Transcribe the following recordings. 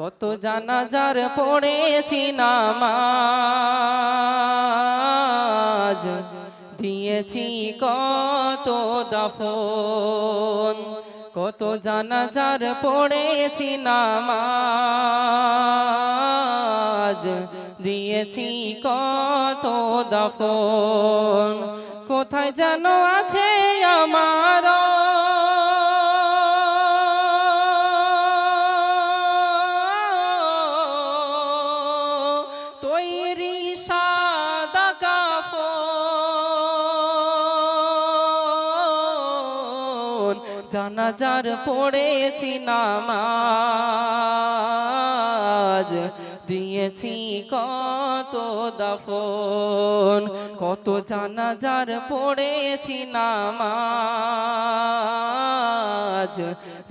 কত জানাজার পড়েছি নামাজ। দিয়েছি কত দফন। কত জানাজার পড়েছি নামাজ। দিয়েছি কত দফন। কোথায় যেন আছে আমার জানাজার পড়েছি নামাজ। দিয়েছি কত দফন, কত জানাজার পড়েছি নামাজ।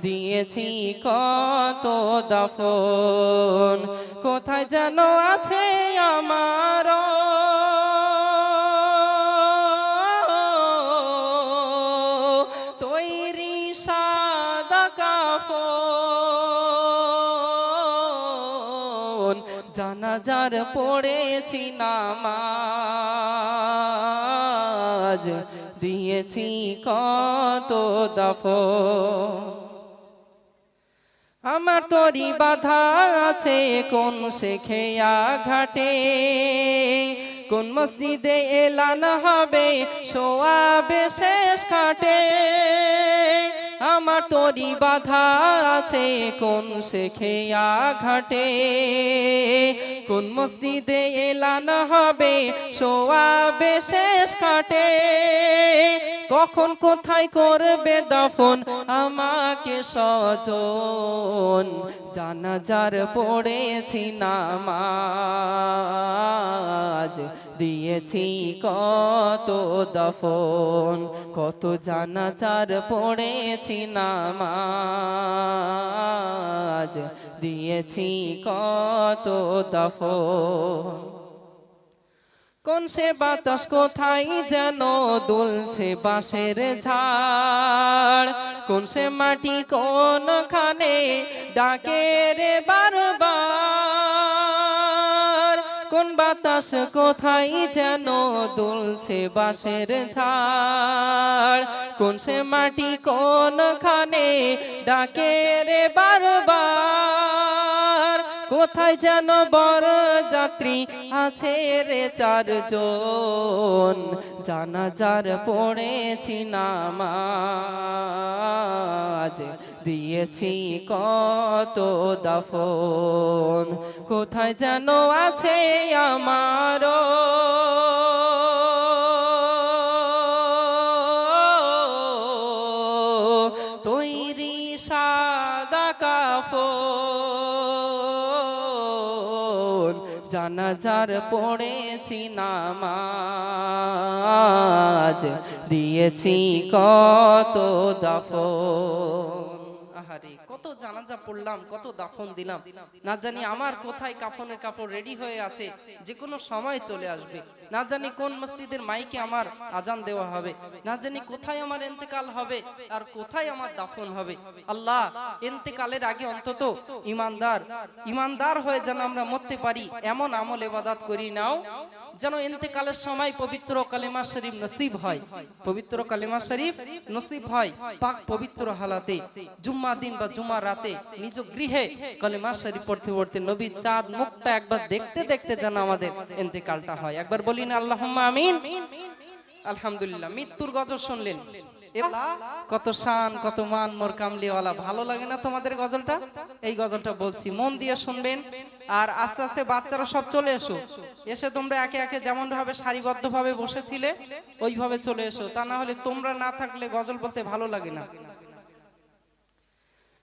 দিয়েছি কত দফন, কোথায় যেন আছে আমার জানাজার পড়েছি নামাজ। দিয়েছি কত দফন। আমার তরি বাধা আছে কোন শেখেয়া ঘাটে। কোন মসজিদে এলান হবে, সোয়াবে শেষ খাটে আমার তরি বাধা আছে, কোন শেখেয়া ঘাটে কোন মসজিদে এলান হবে সোয়াবে শেষ খাটে কখন কোথায় করবে দফন, আমাকে সজন জানাজার পড়েছি নামাজ। দিয়েছি কত দফন, কত জানাজার পড়েছি নামাজ। দিয়েছি কত দফন। কোন সে বাতাস কোথায় যেন দুলছে বাঁশের ঝাড়। কোন সে মাটি কোন খানে ডাকে রে বারবার। বাতাস কোথায় যেন দুলছে বাঁশের ঝাড়? কোন সে মাটি কোন খানে ডাকে রে বারবার? কোথায় যেন বড় যাত্রী আছে রে চারজন? জানাজার পড়েছি নামাজ। দিয়েছি কত দফন। কোথায় যেন আছে আমারও তৈরি সাদা কাফন। জানাজার পড়েছি নামাজ দিয়েছি কত দফন আহারে কত জানাজা পড়লাম, কত দাফন দিলাম। না জানি আমার কোথায় কাফনের কাপড় রেডি হয়ে আছে যে কোনো সময় চলে আসবে। না জানি কোন মসজিদের মাইকে আমার আজান দেওয়া হবে। না জানি কোথায় আমার ইন্তেকাল হবে আর কোথায় আমার দাফন হবে। আল্লাহ ইন্তেকালের আগে অন্তত ইমানদার ইমানদার হয়ে যেন আমরা মরতে পারি, এমন আমল এবাদাত করি নাও, যেন ইন্তেকালের সময় পবিত্র কালেমা শরীফ নসিব হয়। পবিত্র কালেমা শরীফ নসিব হয়, পাক পবিত্র হালাতে। জুম্মা দিন বা জুম্মা রাতে নিজ গৃহে কালেমা শরীফ পড়তে পড়তে নবী চাঁদ মুখটা একবার দেখতে দেখতে যেন আমাদের ইন্তেকালটা হয়। একবার বলি না আল্লাহ আমিন। আলহামদুলিল্লাহ, মৃত্যুর গজল শুনলেন। কত শান, কত মান, মোর কামলিওয়ালা, ভালো লাগে না তোমাদের গজলটা? এই গজলটা বলছি, মন দিয়ে শুনবেন। আর আস্তে আস্তে বাচ্চারা সব চলে এসো। এসে তোমরা একে একে যেমন ভাবে সারিবদ্ধ ভাবে বসেছিলে, ওইভাবে চলে এসো। তা না হলে তোমরা না থাকলে গজল বলতে ভালো লাগে না।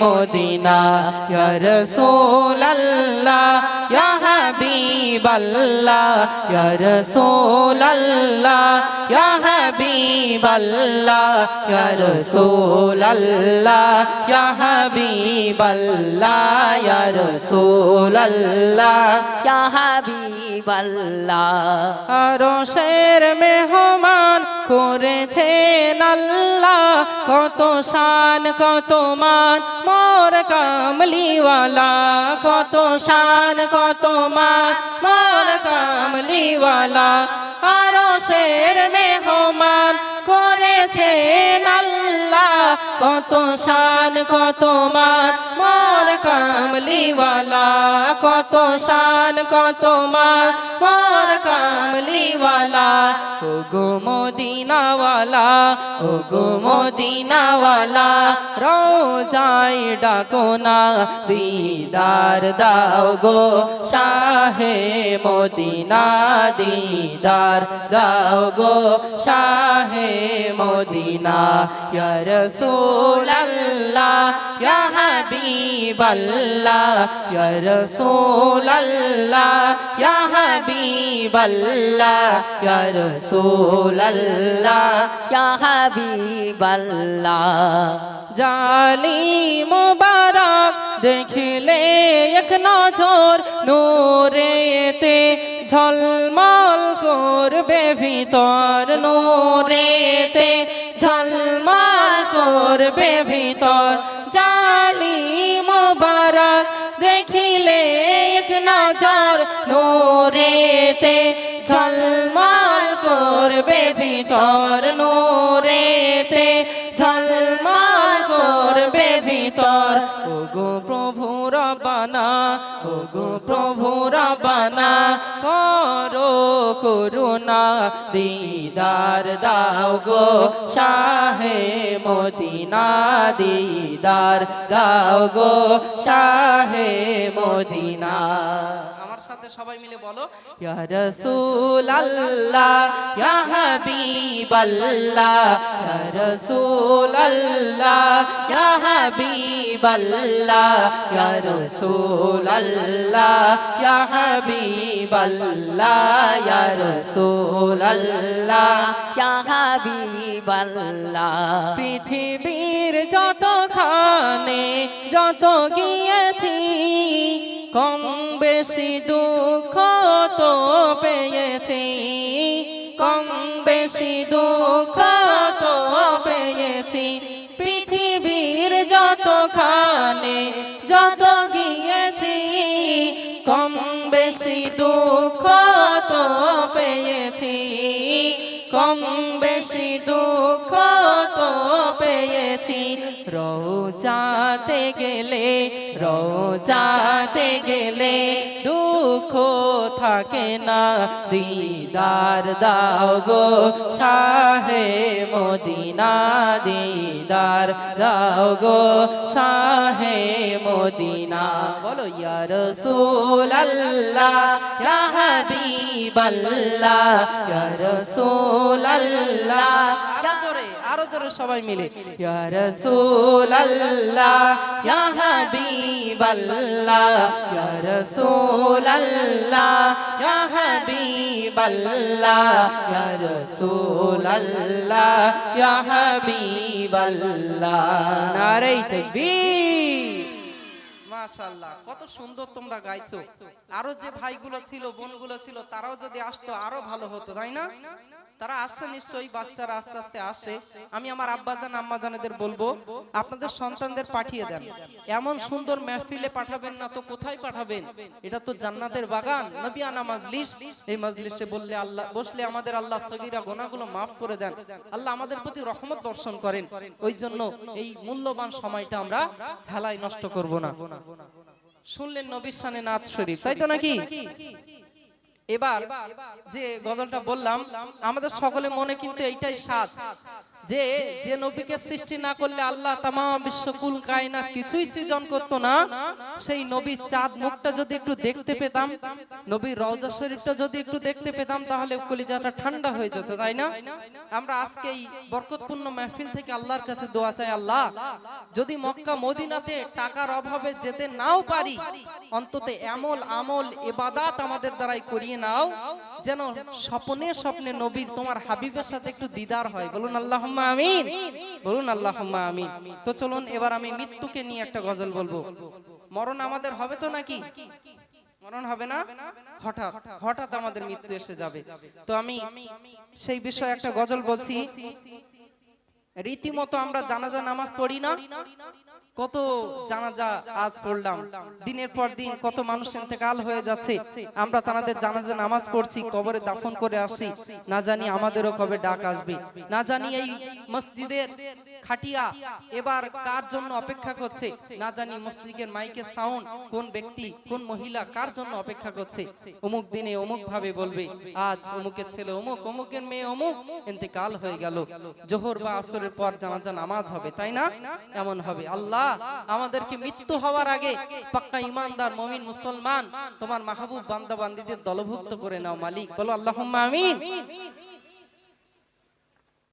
মদিনা, ইয়া রাসূলুল্লাহ, ইয়া হাবিবাল্লাহ, ইয়া রাসূলুল্লাহ, ইয়া হাবিবাল্লাহ, ইয়া রাসূলুল্লাহ, ইয়া হাবিবাল্লাহ, ইয়া রাসূলুল্লাহ, ইয়া হাবিবাল্লাহ। আরশের মেহমান করেছেন আল্লাহ। কত শান, কত মান, মোর কামলিওয়ালা। কত শান, কত মান, মোর কামলিওয়ালা। আরশের মেহমান করেছেন আল্লাহ। কত শান, কত মান, মোর কামলিওয়ালা, কত শান, কত মান মোর কামলিওয়ালা ও গো মদিনাওয়ালা ও গো মদিনাওয়ালা রোজাই ডাকো না, দিদার দাও গো শাহে মদিনা, দিদার দাও গো শাহে মদিনা। ইয়া রাসূলুল্লাহ, ইয়া হাবিবাল্লাহ ইয়া রাসূলুল্লাহ, ইয়া হাবিবাল্লাহ, ইয়া রাসূলুল্লাহ, ইয়া হাবিবাল্লাহ। জালি মুবারক, দেখিলে এক নজর, নূরেতে ঝলমল করবে ভিতর, নূরেতে ঝলমল করবে ভিতর। জালি নূরেতে ঝলমল করবে ভিতর নূরেতে। ঝলমল করবে ভিতর। ওগো প্রভু রবানা, ওগো প্রভু রবানা, করো করুণা, দিদার দাও গো শাহে মদিনা, দিদার দাও গো শাহে মদিনা। সাথে সবাই মিলে বলো ইয়া পৃথিবীর যতখানে যত গিয়েছি কম বেশি দুঃখ তো পেয়েছি, কম বেশি দুঃখ তো পেয়েছি। পৃথিবীর যত খানে যত গিয়েছি, কম বেশি দুঃখ তো পেয়েছি। কম বেশি দুঃখ তো পেয়েছি। রোজাতে গেলে রোজাতে গেলে দুঃখ থাকে না। দিদার দাও গো মদিনা দিদার দাও গো শাহে মদিনা। বলো, ইয়া রাসূলুল্লাহ, ইয়া হাবিবাল্লাহ, ইয়া আরও জোরে আরও জোরে সবাই মিলে। ইয়া রাসূলুল্লাহ, ইয়া হাবিবাল্লাহ ইয়া রাসূলুল্লাহ ইয়া হাবিবাল্লাহ ইয়া রাসূলুল্লাহ ইয়া হাবিবাল্লাহ। নারে তাকবীর। মাশাআল্লাহ, কত সুন্দর তোমরা গাইছো। আরও যে ভাইগুলো ছিল, বোনগুলো ছিল, তারাও যদি আসতো, আরও ভালো হতো, তাই না? তারা আসছে নিশ্চয়ই, বাচ্চারা আস্তে আস্তে আসে। আমি আমার আব্বাজান, আম্মাজানেদের বলব, আপনাদের সন্তানদের পাঠিয়ে দেন। এমন সুন্দর মেহফিলে পাঠাবেন না তো কোথায় পাঠাবেন? এটা তো জান্নাতের বাগান। নবিয়ানা মাজলিস, এই মাজলিসে বললে আল্লাহ, বসলে আমাদের আল্লাহ সগীরা গোনাগুলো মাফ করে দেন। আল্লাহ আমাদের প্রতি রহমত বর্ষণ করেন। ওই জন্য এই মূল্যবান সময়টা আমরা হেলায় নষ্ট করব না। শুনলেন নবীর সানে নাথ শরীফ তাই তো নাকি? এবার যে গজলটা বললাম আমাদের সকলে মনে কিন্তু এইটাই স্বাদ। যে যে নবীকে সৃষ্টি না করলে আল্লাহ তাম বিশ্বকুল কায়নাত কিছুই সৃজন করতো না, সেই নবীর চাঁদ মুখটা যদি একটু দেখতে পেতাম, নবীর রওজা শরীফটা যদি একটু দেখতে পেতাম, তাহলে কলিজাটা ঠান্ডা হয়ে যেত, তাই না? আমরা আজকে এই বরকতপূর্ণ মাহফিল থেকে আল্লাহর কাছে দোয়া চাই, আল্লাহ, যদি মক্কা, মদিনাতে টাকার অভাবে যেতে নাও পারি, অন্তত আমল আমল এবাদাত আমাদের দ্বারাই করিয়ে নাও, যেন স্বপ্নে স্বপ্নে নবীর তোমার হাবিবের সাথে একটু দিদার হয়। বলুন আল্লাহ আমিন। বলুন আল্লাহ আমিন। তো চলুন এবার আমি মৃত্যুকে নিয়ে একটা গজল বলব। মরণ আমাদের হবে তো নাকি? মরণ হবে না? হঠাৎ হঠাৎ আমাদের মৃত্যু এসে যাবে। তো আমি সেই বিষয়ে একটা গজল বলছি। রীতিমতো আমরা জানাজা নামাজ পড়ি না? কত জানাজা আজ পড়লাম। দিনের পর দিন কত মানুষ ইন্তেকাল হয়ে যাচ্ছে। আমরা তাদের জানাজা নামাজ পড়ছি, কবরে দাফন করে আসি না জানি আমাদেরও কবে ডাক আসবে। না জানি এই মসজিদের খাটিয়া এবার কার জন্য অপেক্ষা করছে। না জানি মসজিদের মাইকের সাউন্ড কোন ব্যক্তি, কোন মহিলা কার জন্য অপেক্ষা করছে। অমুক দিনে অমুক ভাবে বলবে, আজ অমুকের ছেলে অমুক, অমুকের মেয়ে অমুক। ইন্তেকাল হয়ে গেল। জোহর বা আসরের পর জানাজা নামাজ হবে, তাই না? এমন হবে। আল্লাহ, আমাদেরকে মৃত্যু হওয়ার আগে পাক্কা ইমানদার মমিন মুসলমান, তোমার মাহবুব বান্দা বান্দিদের দলভুক্ত করে নাও মালিক। বলো আল্লাহ আমিন।